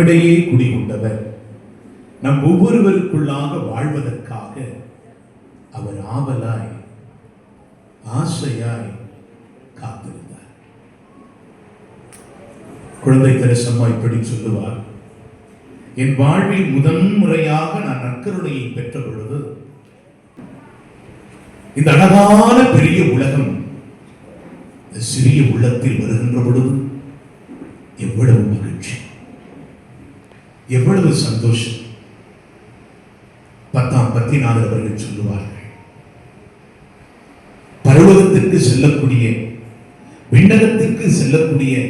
நம்மிடையே குடிகொண்டவர். நம் ஒவ்வொருவருக்குள்ளாக வாழ்வதற்காக அவர் ஆவலாய் ஆசையாய் காத்திருந்தார். குழந்தை தெரசம்மா இப்படி சொல்லுவார் என் வாழ்வில் முதன் முறையாக நான் நற்கருணையை பெற்ற பொழுது இந்த அழகான பெரிய உலகம் சிறிய உள்ளத்தில் வருகின்ற பொழுது எவ்வளவு மகிழ்ச்சி. எவ்வளவு சந்தோஷம். பத்தாம் பத்திநாதர் அவர்கள் சொல்லுவார்கள். பருவகத்திற்கு செல்லக்கூடிய விண்ணகத்திற்கு செல்லக்கூடிய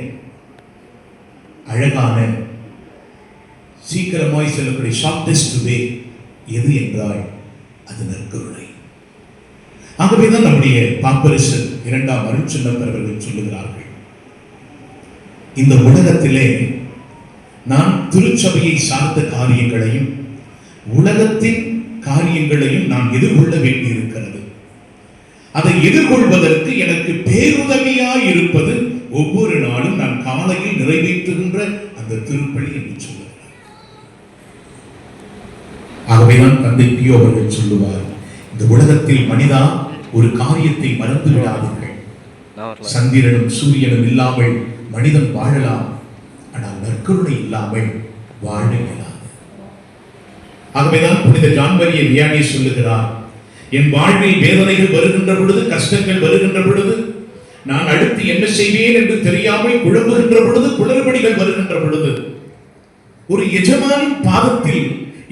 அழகான சீக்கிரமாய் செல்லக்கூடிய ஷார்டெஸ்ட் வே எது என்றால் அது நற்கருணை. ஆகவேதான் நம்முடைய பாப்பரிசன் இரண்டாம் அருட்சின்னப்பர் அவர்கள் சொல்லுகிறார்கள். இந்த உலகத்திலே நான் திருச்சபையை சார்ந்த காரியங்களையும் உலகத்தின் காரியங்களையும் நான் எதிர்கொள்ள வேண்டியிருக்கிறது. அதை எதிர்கொள்வதற்கு எனக்கு பேருதவியாய் இருப்பது ஒவ்வொரு நாளும் நான் காலையில் நிறைவேற்றுகின்ற அந்த திருப்பலி என்று சொல்லுகிறார் ஆகவேதான் தந்தை பியோ அவர்கள் சொல்லுவார் இந்த உலகத்தில் மனிதா ஒரு காரியத்தை மறந்து விடாதீர்கள் சந்திரனும் சூரியனும் இல்லாமல் மனிதன் வாழலாம். ஆனால் நற்கருணை இல்லாமல் வாழ இயலாது. ஆகவேதான் புனித ஜான்பரிய வியானி சொல்லுகிறார் என் வாழ்வில் வேதனைகள் வருகின்ற பொழுது கஷ்டங்கள் வருகின்ற பொழுது நான் அடுத்து என்ன செய்வேன் என்று தெரியாமல் குழம்புகின்ற பொழுது குளறுபடிகள் வருகின்ற பொழுது ஒரு எஜமானின் பாதத்தில்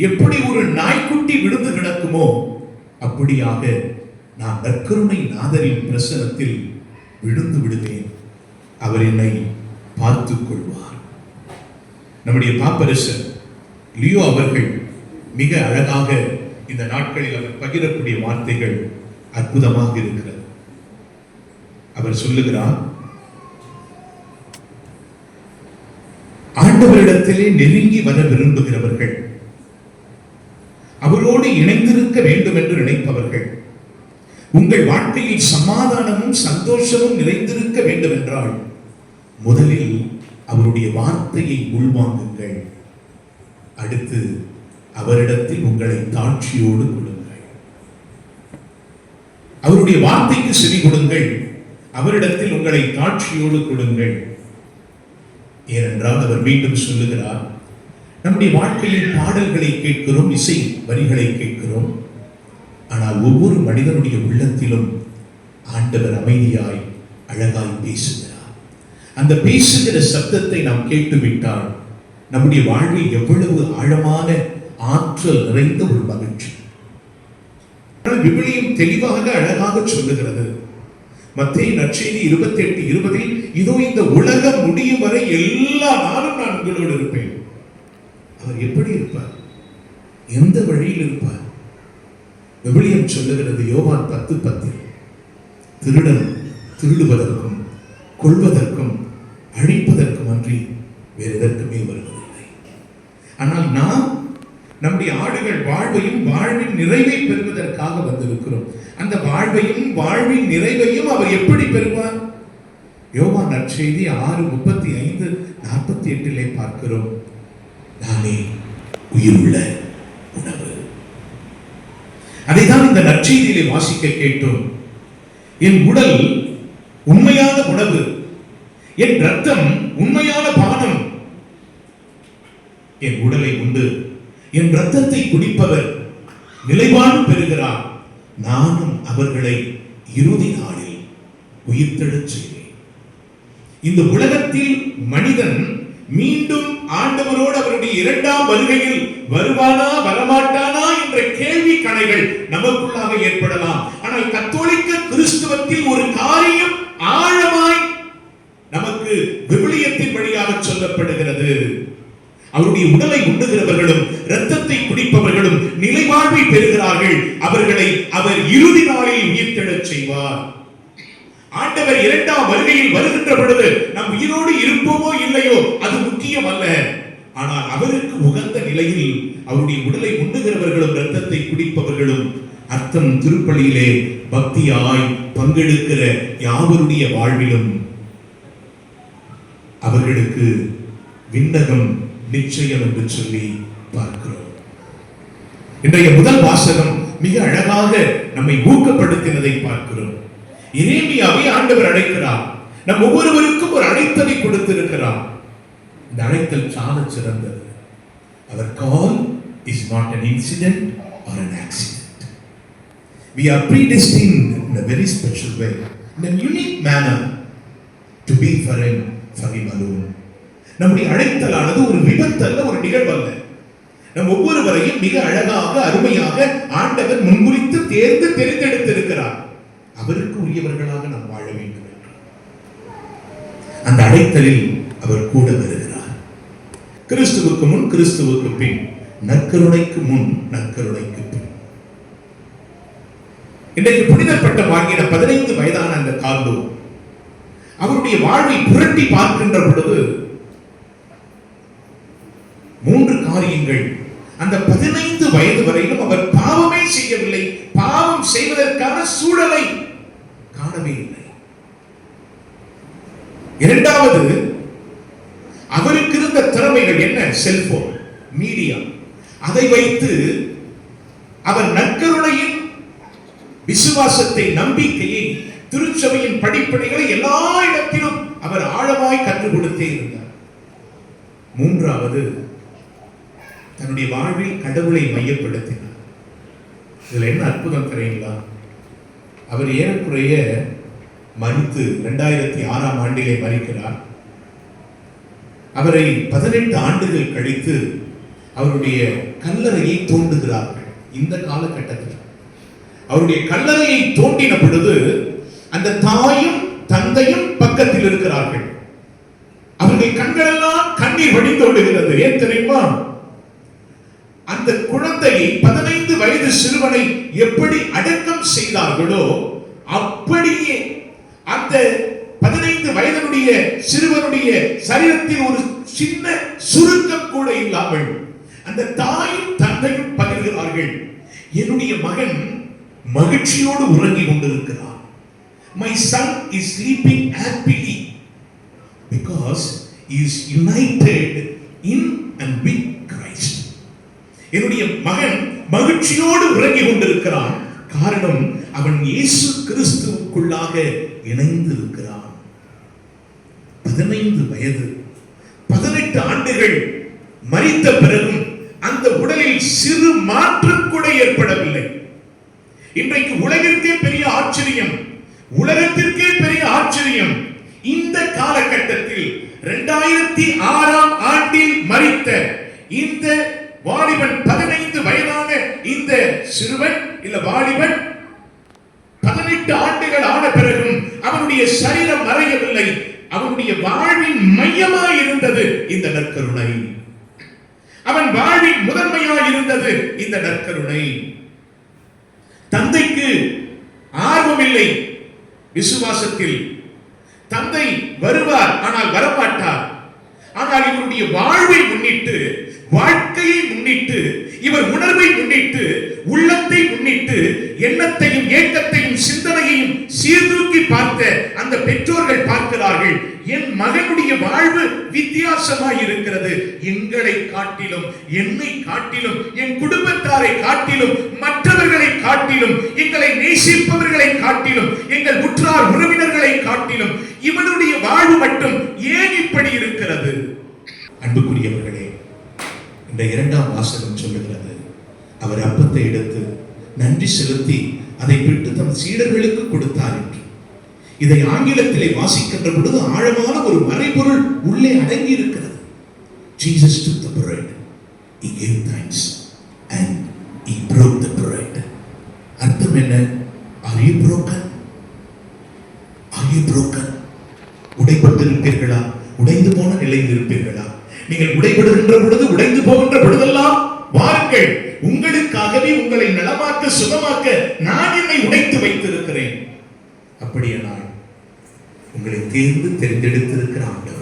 எப்படி ஒரு நாய்க்குட்டி விழுந்து கிடக்குமோ அப்படியாக நான் நற்கருணை நாதரின் பிரசனத்தில் விழுந்து விடுவேன். அவர் என்னை பார்த்துக் கொள்வார். நம்முடைய பாப்பரசர் லியோ அவர்கள் மிக அழகாக இந்த நாட்களில் அவர் பகிரக்கூடிய வார்த்தைகள் அற்புதமாக இருக்கிறது. அவர் சொல்லுகிறார் ஆண்டவரிடத்திலே நெருங்கி வர விரும்புகிறவர்கள் அவரோடு இணைந்திருக்க வேண்டும் என்று நினைப்பவர்கள் உங்கள் வாழ்க்கையில் சமாதானமும் சந்தோஷமும் நிறைந்திருக்க வேண்டும் என்றால் முதலில் அவருடைய வார்த்தையை உள்வாங்குங்கள். அடுத்து அவரிடத்தில் உங்களை தாட்சியோடு கொடுங்கள். அவருடைய வார்த்தைக்கு செவி கொடுங்கள். அவரிடத்தில் உங்களை தாட்சியோடு கொடுங்கள். ஏனென்றால் அவர் மீண்டும் சொல்லுகிறார் நம்முடைய வாழ்க்கையில் பாடல்களை கேட்கிறோம் இசை வரிகளை கேட்கிறோம். ஆனால் ஒவ்வொரு மனிதனுடைய உள்ளத்திலும் ஆண்டவர் அமைதியாய் அழகாய் பேசுகிறார். அந்த பேசுகிற சப்தத்தை நாம் கேட்டுவிட்டால் நம்முடைய வாழ்வில் எவ்வளவு ஆழமான ஆற்றல் நிறைந்த ஒரு மகிழ்ச்சி. ஆனால் விவிலியம் தெளிவாக அழகாக சொல்லுகிறது. மத்திய நற்செய்தி இருபத்தி எட்டு இருபதில் இதோ இந்த உலகம் முடியும் வரை எல்லா நாளும் நான் உங்களோடு இருப்பேன். அவர் எப்படி இருப்பார்? எந்த வழியில் இருப்பார்? விபிலியம் சொல்லுகிறது யோவான் பத்து பத்தில். திருடன் திருடுவதற்கும் கொள்வதற்கும் அன்றி வேறு எதற்குமே வருவதில்லை. ஆனால் நாம் நம்முடைய ஆடுகள் வாழ்வையும் வாழ்வின் நிறைவை பெறுவதற்காக வந்திருக்கிறோம். அந்த வாழ்வையும் வாழ்வின் நிறைவையும் அவர் எப்படி பெறுவார்? யோகா நற்செய்தி ஆறு முப்பத்தி ஐந்து நாற்பத்தி எட்டிலே பார்க்கிறோம். நானே உயிருள்ள உணவு. அதைதான் இந்த நற்செய்தியிலே வாசிக்க கேட்டோம். என் உடல் உண்மையான உணவு. என் ரத்தம் உண்மையான பானம். என் உடலை உண்டு. என் ரத்தத்தை குடிப்பவர் நிலைவாழ்வு பெறுகிறார். நானும் அவர்களை இறுதி நாளில் உயிர்த்தெழச் செய்வேன். இந்த உலகத்தில் மனிதன் மீண்டும் ஆண்டவரோடு அவருடைய இரண்டாம் வருகையில் வருவானா வரமாட்டானா என்ற கேள்வி கணைகள் நமக்குள்ளாக ஏற்படலாம். ஆனால் கத்தோலிக்க கிறிஸ்துவத்தில் ஒரு காரியம் ஆழமாக சொல்லப்படுகிறது. அவருடைய உடலை உண்ணுகிறவர்களும் இரத்தத்தை குடிப்பவர்களும் நிலைவாழ்வை பெறுகிறார்கள். அவர்களை அவர் இறுதி நாளில் உயிர்த்தெழச் செய்வார். ஆண்டவர் இரண்டாம் வருகையில் வருகின்ற பொழுது நம் உயிரோடு இருப்போமோ இல்லையோ அது முக்கியம் அல்ல ஆனால் அவருக்கு உகந்த நிலையில் அவருடைய உடலை உண்ணுகிறவர்களும் இரத்தத்தை குடிப்பவர்களும் அர்த்தம் திருப்பலியிலே பக்தியாய் பங்கெடுக்கிற யாவருடைய வாழ்விலும் அவர்களுக்கு விண்ணகம் நிச்சயம் என்று சொல்லி பார்க்கிறோம். இன்றைய முதல் வாசகம் மிக அழகாக நம்மை ஊக்கப்படுத்தினதை பார்க்கிறோம். இரேமியாவை ஆண்டவர் அழைக்கிறார். நம் ஒவ்வொருவருக்கும் ஒரு அழைத்தலை கொடுத்திருக்கிறார். இந்த அழைத்தல் சால சிறந்தது. Our call is not an incident or an accident we are predestine in a very special way in a unique manner to be for என் சமீபம் நம்முடைய அழைத்தலானது ஒரு விபத்தல்ல ஒரு நிகழ்வல்ல. நம் ஒவ்வொருவரையும் மிக அழகாக அருமையாக ஆண்டவர் முன்குறித்து தேர்ந்து தெரிந்தெடுத்திருக்கிறார். அவருக்கு உரியவர்களாக நாம் வாழ வேண்டும் என்று. அந்த அழைத்தலில் அவர் கூட வருகிறார். கிறிஸ்துவுக்கு முன் கிறிஸ்துவுக்கு பின் நற்கருணைக்கு முன் நற்கருணைக்கு பின். இன்றைக்கு புனிதப்பட்ட வாங்கின பதினைந்து வயதான அந்த கார்லோ அவருடைய வாழ்வை புரட்டி பார்க்கின்ற பொழுது மூன்று காரியங்கள். அந்த பதினைந்து வயது வரையிலும் அவர் பாவமே செய்யவில்லை. பாவம் செய்வதற்கான சூழலை காணவே இல்லை. இரண்டாவது அவருக்கு இருந்த திறமைகள் என்ன? Cellphone media. அதை வைத்து அவர் நற்கருணையின் விசுவாசத்தை நம்பிக்கையை திருச்சபையின் படிப்படைகளை எல்லா இடத்திலும் அவர் ஆழமாய் கற்றுக் கொடுத்தே இருந்தார். மூன்றாவது தன்னுடைய வாழ்வில் கடவுளை மையப்படுத்தினார். இதுல என்ன அற்புதம் தெரியுங்களா? அவர் ஏறக்குறைய மறுத்து இரண்டாயிரத்தி ஆறாம் ஆண்டிலே மறிக்கிறார். அவரை பதினெட்டு ஆண்டுகள் கழித்து அவருடைய கல்லறையை தோண்டுகிறார்கள். இந்த காலகட்டத்தில். அவருடைய கல்லறையை தோண்டின பொழுது அந்த தாயும் தந்தையும் பக்கத்தில் இருக்கிறார்கள். அவர்கள் கண்களெல்லாம் கண்ணீர் வடிந்தோடுகிறது ஏன் தெரியுமா? அந்த குழந்தையை பதினைந்து வயது சிறுவனை எப்படி அடக்கம் செய்தார்களோ அப்படியே அந்த பதினைந்து வயதனுடைய சிறுவனுடைய சரீரத்தில் ஒரு சின்ன சுருக்கம் கூட இல்லாமல் அந்த தாயும் தந்தையும் பகிர்கிறார்கள். என்னுடைய மகன் மகிழ்ச்சியோடு உறங்கி கொண்டிருக்கிறார் my son is sleeping happily because is united in and with Christ என்னுடைய மகன் மகிழ்ச்சியோடு உறங்கி கொண்டிருக்கிறான். காரணம் அவன் இயேசு கிறிஸ்துவுக்குள்ளாக இணைந்து இருக்கிறான் பதினைந்து வயது. பதினெட்டு ஆண்டுகள் மறித்த பிறகும் அந்த உடலில் சிறு மாற்றம் கூட ஏற்படவில்லை. இன்றைக்கு உலகிற்கே பெரிய ஆச்சரியம். உலகத்திற்கே பெரிய ஆச்சரியம். இந்த காலகட்டத்தில் இரண்டாயிரத்தி ஆறாம் ஆண்டில் மறித்த இந்த வாலிபன் பதினைந்து வயதான இந்த சிறுவன் இல்ல வாலிபன் பதினெட்டு ஆண்டுகள் ஆன பிறகும் அவனுடைய சரீரம் மறையவில்லை. அவனுடைய வாழ்வின் மையமாய் இருந்தது இந்த நற்கருணை. அவன் வாழ்வின் முதன்மையாய் இருந்தது இந்த நற்கருணை. தந்தைக்கு ஆர்வமில்லை. விசுவாசத்தில் தந்தை வருவார் ஆனால் வரமாட்டார். ஆனால் இவருடைய வாழ்வை முன்னிட்டு வாழ்க்கையை முன்னிட்டு இவர் உணர்வை முன்னிட்டு உள்ளத்தை முன்னிட்டு எண்ணத்தையும் ஏக்கத்தையும் சிந்த சீர்தூக்கி பார்த்த அந்த பெற்றோர்கள் பார்க்கிறார்கள் என் மகனுடைய வாழ்வு வித்தியாசமாய் இருக்கிறது. எங்களை காட்டிலும் என்னை காட்டிலும் என் குடும்பத்தாரை காட்டிலும் மற்றவர்களை காட்டிலும் எங்களை நேசிப்பவர்களை காட்டிலும் எங்கள் உற்றார் உறவினர்களை காட்டிலும் இவனுடைய வாழ்வு மட்டும் ஏன் இப்படி இருக்கிறது? அன்புக்குரியவர்களே இந்த இரண்டாம் வாசகம் சொல்லுகிறது. அவர் அப்பத்தை எடுத்து நன்றி செலுத்தி அதை விட்டு தம் சீடர்களுக்கு கொடுத்தார் என்று. இதை ஆங்கிலத்திலே வாசிக்கின்ற பொழுது ஆழமான ஒரு மறைபொருள் உள்ளே அடங்கி இருக்கிறது Jesus took the bread, he gave thanks, and he broke the bread. அர்த்தம் என்ன? Are you broken? are you broken? உடைப்பட்டிருப்பீர்களா? உடைந்து போன நிலையில் இருப்பீர்களா? நீங்கள் உடைபடுகின்ற பொழுது உடைந்து போகின்ற பொழுதெல்லாம் வாருங்கள். உங்களுக்காகவே உங்களை நலமாக்க சுகமாக்க நான் என்னை உடைத்து வைத்திருக்கிறேன். அப்படியே நான் உங்களை தேர்ந்து தெரிந்தெடுத்திருக்கிற ஆண்டவர்